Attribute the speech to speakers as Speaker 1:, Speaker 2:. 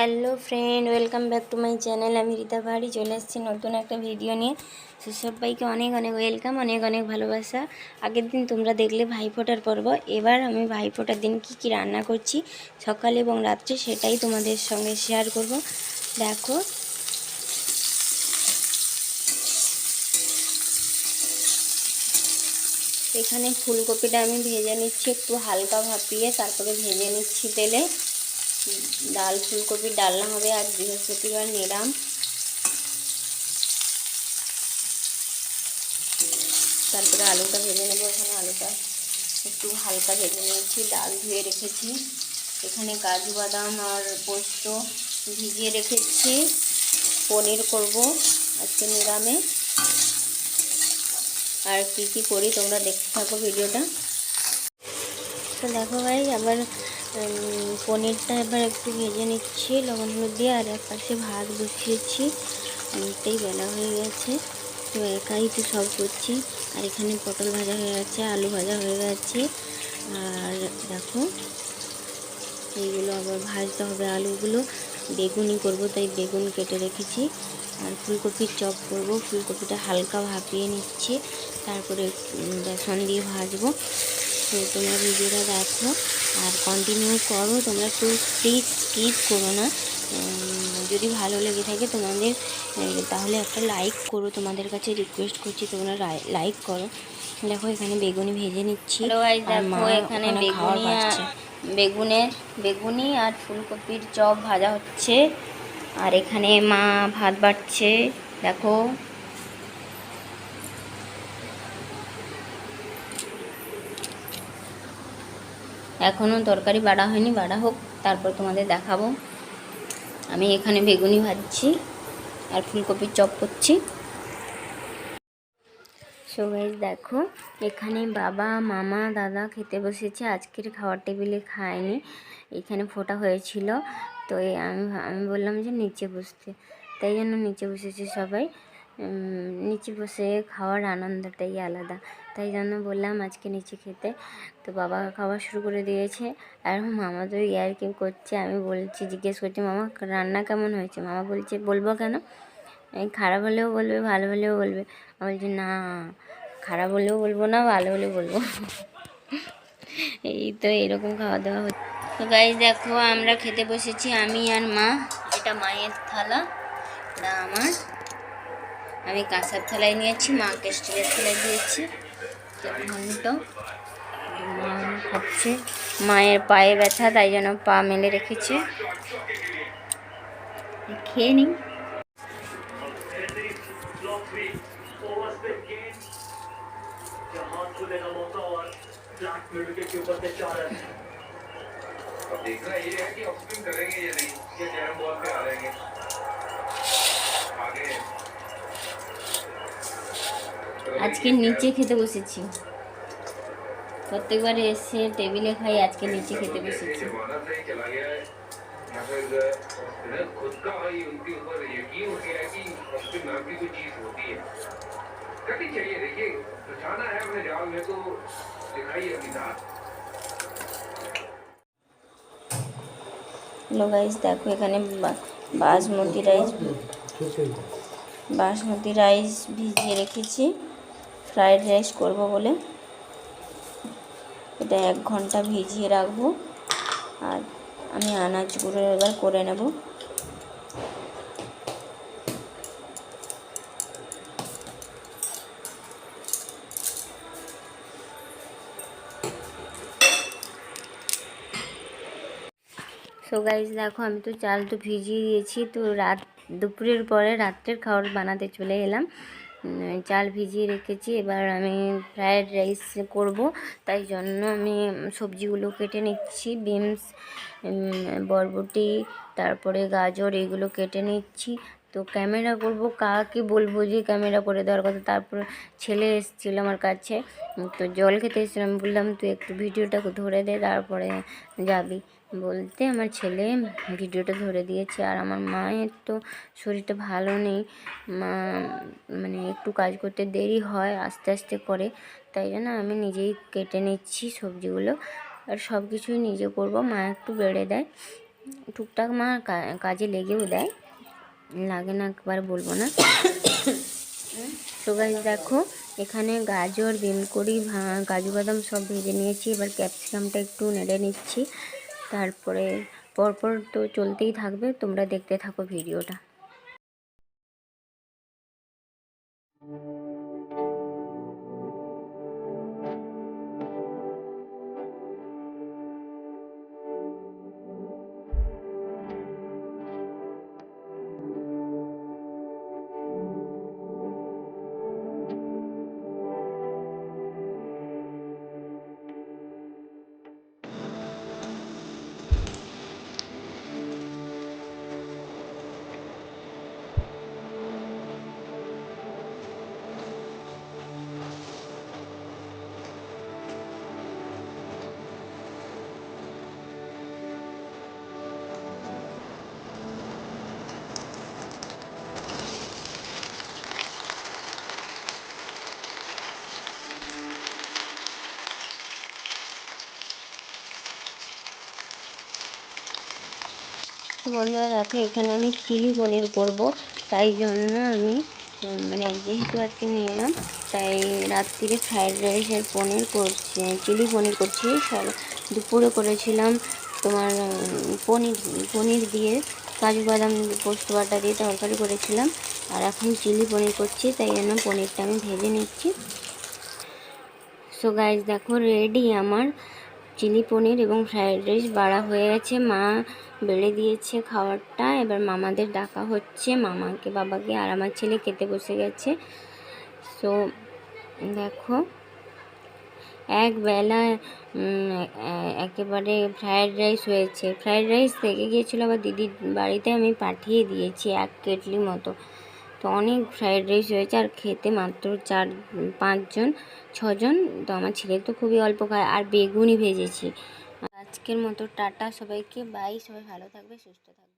Speaker 1: Hello friend welcome back to my channel আমি রীতা পাহাড়ি চলে এসেছি নতুন একটা ভিডিও নিয়ে। তো সবাইকে অনেক অনেক ওয়েলকাম অনেক অনেক ভালোবাসা। আগের দিন তোমরা দেখলে ভাইফোঁটার পর্ব। এবার আমি ভাইফোঁটার দিন কি কি রান্না করছি সকালে এবং রাত্রে সেটাই তোমাদের সঙ্গে শেয়ার করব। দেখো। এখানে ফুলকপিটা আমি ভেজে নিচ্ছি, একটু হালকা ভাপিয়ে তারপরে ভেজে নিচ্ছি তেলে। ডাল ফুলকপির ডালনা হবে আর বৃহস্পতিবার নিরাম। তারপরে আলুটা ভেজে নেব। এখানে আলুটা একটু হালকা ভেজে নিয়েছি ডাল ধুয়ে রেখেছি। এখানে কাজু বাদাম আর পোস্ত ভিজিয়ে রেখেছি। পনির করব আজকে নিরামে। আর কি কি করি তোমরা দেখতে থাকো ভিডিওটা। তো দেখো ভাই উম, পনিরটা এবার একটু ভেজে নিচ্ছি, লবণ হলুদ দিয়ে, আর এক পাশে ভাত বসিয়েছি। অনেকটাই বেলা হয়ে গেছে, তো একাই তো সব করছি। আর এখানে পটল ভাজা হয়ে গেছে, আলু ভাজা হয়ে গেছে। আর দেখো, এইগুলো আবার ভাজতে হবে আলুগুলো। বেগুনই করব, তাই বেগুন কেটে রেখেছি। আর ফুলকপির চপ করব, ফুলকপিটা হালকা ভাপিয়ে নিচ্ছি। তারপরে বেসন দিয়ে ভাজবো। তো তোমরা ভিডিওটা দেখো। আর কন্টিনিউ করো তোমরা একটু প্লিজ স্কিপ করো না। যদি ভালো লেগে থাকে তোমাদের তাহলে একটা লাইক করো। তোমাদের কাছে রিকোয়েস্ট করছি তোমরা লাইক করো। দেখো এখানে বেগুনি ভেজে নিচ্ছি।
Speaker 2: এখানে বেগুনি। বেগুনের বেগুনি আর ফুলকপির চপ ভাজা হচ্ছে। আর এখানে মা ভাত বাড়ছে দেখো এখনও তরকারি বাড়া হয়নি, বাড়া হোক, তারপর তোমাদের দেখাবো। আমি এখানে বেগুনি ভাজছি আর ফুলকপির চপ করছি।
Speaker 1: সো গাইজ দেখো, এখানে বাবা, মামা, দাদা খেতে বসেছে, আজকের খাওয়ার টেবিলে খায়নি, এখানে ফোটা হয়েছিল, তো আমি আমি বললাম যে নিচে বসতে। তাই জন্য নিচে বসেছে সবাই নিচে বসে খাওয়ার আনন্দটাই আলাদা। তাই জন্য বললাম আজকে নিচে খেতে। তো বাবা খাওয়া শুরু করে দিয়েছে। আর মামা তো ইয়ার কি করছে, আমি বলছি, জিজ্ঞেস করছি, মামা, রান্না কেমন হয়েছে? মামা বলছে, বলব কেন? খারাপ হলেও বলবে, ভালো হলেও বলবে। আমি বলছি, না, খারাপ হলেও বলব না, ভালো হলেও বলব। এই তো এরকম খাওয়া দাওয়া হচ্ছে।
Speaker 2: তো গাইজ দেখো, আমরা খেতে বসেছি, আমি আর মা। এটা মায়ের থালা, এটা আমার। আমি কাঁসার থালায় নিয়েছি মাকে স্টিলের থালায় দিয়েছি। তো ঘন্ট মা খাচ্ছে মায়ের পায়ে ব্যথা তাই জন্য পা মেলে রেখেছে খেয়ে নিই
Speaker 3: अब देखना ये है कि ऑफ स्पिन करेंगे या नहीं या जैम बॉल पे आ जाएंगे आगे
Speaker 2: আজকে নিচে খেতে বসেছি। প্রত্যেকবার এসে টেবিলে খাই আজকে নিচে খেতে বসেছি।
Speaker 1: লো গাইস দেখো এখানে বাসমতি রাইস বাসমতি রাইস ভিজিয়ে রেখেছি। ফ্রাইড রাইস করব বলে। এটা এক ঘণ্টা ভিজিয়ে রাখব। আর আমি আনাজগুলো এবার করে নেব। সো গাইজ দেখো, আমি তো চাল তো ভিজিয়ে দিয়েছি। তো রাত দুপুরের পরে রাত্রের খাবার বানাতে চলে এলাম। চাল ভিজিয়ে রেখেছি। এবার আমি ফ্রায়েড রাইস করব। তাই জন্য আমি সবজিগুলো কেটে নিচ্ছি। বিনস বরবটি, তারপরে গাজর, এগুলো কেটে নিচ্ছি। তো ক্যামেরা করব, কাকে বলব যে ক্যামেরা করে দেওয়ার কথা? তারপর ছেলে এসেছিল আমার কাছে। তো জল খেতে এসেছিলাম। বললাম, তুই একটু ভিডিওটা ধরে দে, তারপরে যাবি। বলতে আমার ছেলে ভিডিওটা ধরে দিয়েছে আর আমার মায়ের তো শরীরটা ভালো নেই। মা মানে একটু কাজ করতে দেরি হয়, আস্তে আস্তে করে। তাই জন্য আমি নিজেই কেটে নিচ্ছি সবজিগুলো আর সব কিছুই নিজে করব। মা একটু বেড়ে দেয়, টুকটাক মা কাজে লেগেও দেয়। লাগে না একবার বলব না। তো দেখো, এখানে গাজর বিমকড়ি কাজু বাদাম সব ভেজে নিয়েছি। এবার ক্যাপসিকামটা একটু নেড়ে নিচ্ছি। তারপরে পরপর তো চলতেই থাকবে তোমরা দেখতে থাকো ভিডিওটা। বন্ধুরা, দেখো, এখানে আমি চিলি পনির করব। তাই জন্য আমি মানে যেহেতু আজকে নিয়ে এলাম, তাই রাত্রিরে ফ্রাইড রাইসের পনির করছি চিলি পনির করছি। দুপুরে করেছিলাম তোমার পনির পনির দিয়ে কাজু বাদাম পোস্ত বাটা দিয়ে তরকারি করেছিলাম। আর এখন চিলি পনির করছি, তাই জন্য পনিরটা আমি ভেজে নিচ্ছি। সো গাইজ দেখো রেডি আমার চিলি পনির এবং ফ্রায়েড রাইস বাড়া হয়ে গেছে। মা বেড়ে দিয়েছে খাবারটা এবার মামাদের ডাকা হচ্ছে। মামাকে, বাবাকে আর আমার ছেলে খেতে বসে গেছে। সো দেখো, এক বেলা একেবারে ফ্রায়েড রাইস হয়েছে। ফ্রায়েড রাইস থেকে গিয়েছিল আবার দিদির বাড়িতে আমি পাঠিয়ে দিয়েছি এক কেটলি মতো। তো অনেক ফ্রায়েড রাইস হয়েছে আর খেতে মাত্র চার, পাঁচজন, ছজন। তো আমার ছেলে তো খুবই অল্প খায় আর বেগুনই ভেজেছি। আজকের মতো টাটা সবাইকে, বাই, সবাই ভালো থাকবে, সুস্থ থাকবে।